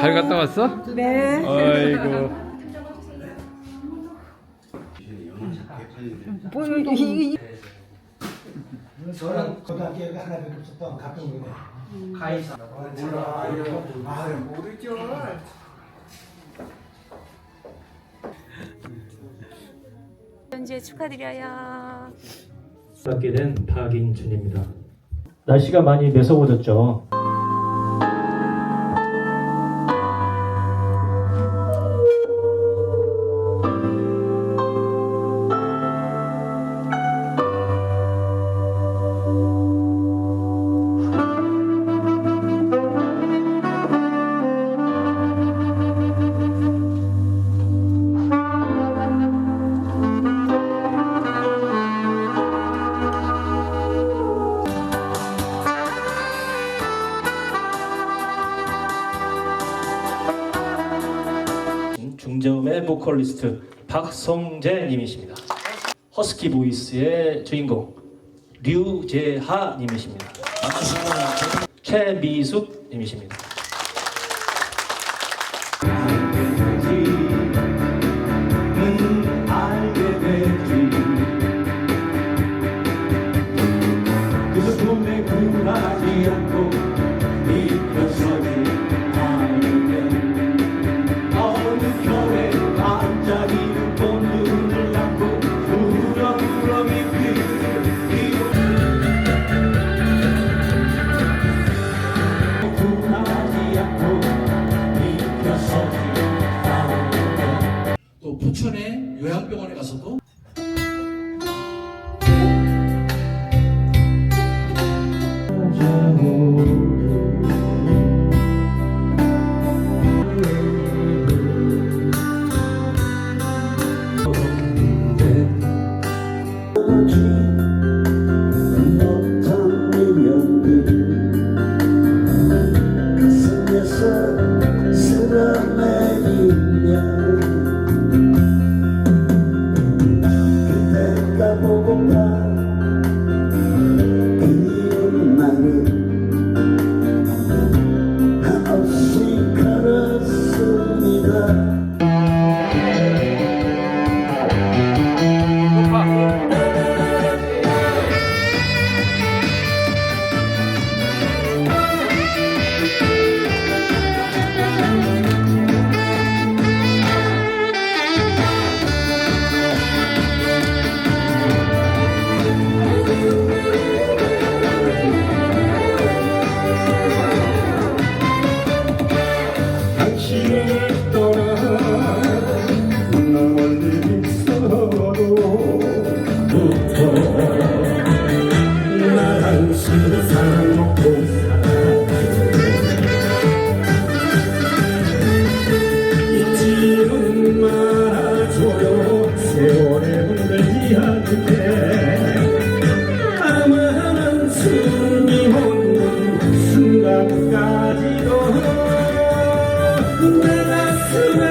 잘 갔다 왔어? 네. 아이고. 뭐, 이, 이, 저는 고등학교에 하나밖에 없었던 가평이네. 가이사. 아, 모르죠. 현재 축하드려요. 받게 된 박인준입니다. 날씨가 많이 매서워졌죠. 중저음의 보컬리스트 박성재 님이십니다. 허스키 보이스의 주인공 류재하 님이십니다. 최미숙 님이십니다. 또 부천의 요양병원에 가서도 그 땅까지도 내 가슴에